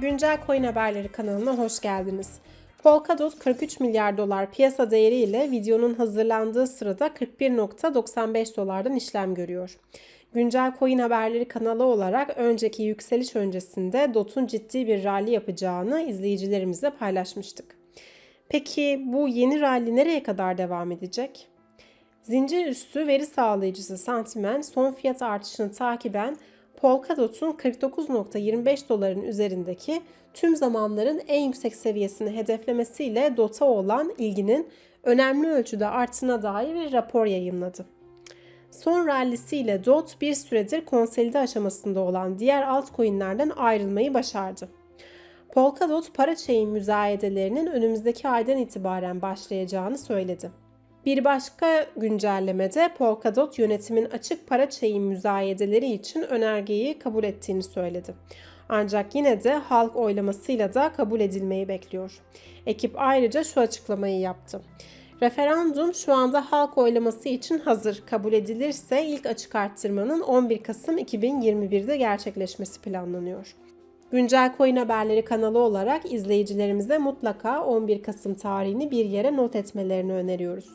Güncel Coin Haberleri kanalına hoş geldiniz. Polkadot 43 milyar dolar piyasa değeriyle videonun hazırlandığı sırada 41.95 dolardan işlem görüyor. Güncel Coin Haberleri kanalı olarak önceki yükseliş öncesinde DOT'un ciddi bir rally yapacağını izleyicilerimizle paylaşmıştık. Peki bu yeni rally nereye kadar devam edecek? Zincir üstü veri sağlayıcısı Sentiment son fiyat artışını takiben Polkadot'un 49.25 doların üzerindeki tüm zamanların en yüksek seviyesini hedeflemesiyle DOT'a olan ilginin önemli ölçüde arttığına dair bir rapor yayınladı. Son rallisiyle DOT bir süredir konsolide aşamasında olan diğer altcoin'lerden ayrılmayı başardı. Polkadot parachain müzayedelerinin önümüzdeki aydan itibaren başlayacağını söyledi. Bir başka güncellemede Polkadot yönetimin açık para chain müzayedeleri için önergeyi kabul ettiğini söyledi. Ancak yine de halk oylamasıyla da kabul edilmeyi bekliyor. Ekip ayrıca şu açıklamayı yaptı. Referandum şu anda halk oylaması için hazır. Kabul edilirse ilk açık arttırmanın 11 Kasım 2021'de gerçekleşmesi planlanıyor. Güncel Coin Haberleri kanalı olarak izleyicilerimize mutlaka 11 Kasım tarihini bir yere not etmelerini öneriyoruz.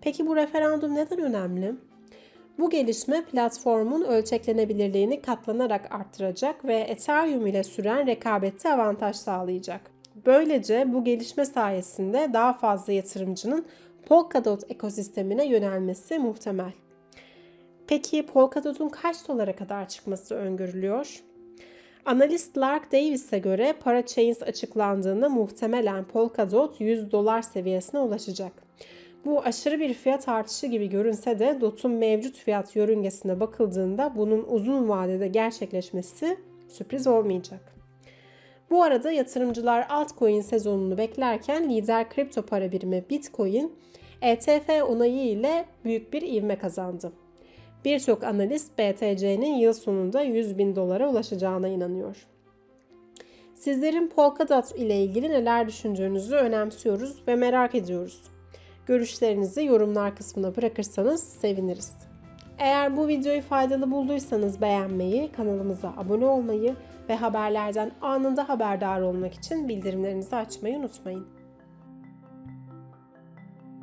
Peki bu referandum neden önemli? Bu gelişme platformun ölçeklenebilirliğini katlanarak arttıracak ve Ethereum ile süren rekabette avantaj sağlayacak. Böylece bu gelişme sayesinde daha fazla yatırımcının Polkadot ekosistemine yönelmesi muhtemel. Peki Polkadot'un kaç dolara kadar çıkması öngörülüyor? Analist Lark Davis'e göre Parachains açıklandığında muhtemelen Polkadot 100 dolar seviyesine ulaşacak. Bu aşırı bir fiyat artışı gibi görünse de DOT'un mevcut fiyat yörüngesine bakıldığında bunun uzun vadede gerçekleşmesi sürpriz olmayacak. Bu arada yatırımcılar altcoin sezonunu beklerken lider kripto para birimi Bitcoin ETF onayı ile büyük bir ivme kazandı. Birçok analist BTC'nin yıl sonunda 100 bin dolara ulaşacağına inanıyor. Sizlerin Polkadot ile ilgili neler düşündüğünüzü önemsiyoruz ve merak ediyoruz. Görüşlerinizi yorumlar kısmına bırakırsanız seviniriz. Eğer bu videoyu faydalı bulduysanız beğenmeyi, kanalımıza abone olmayı ve haberlerden anında haberdar olmak için bildirimlerinizi açmayı unutmayın.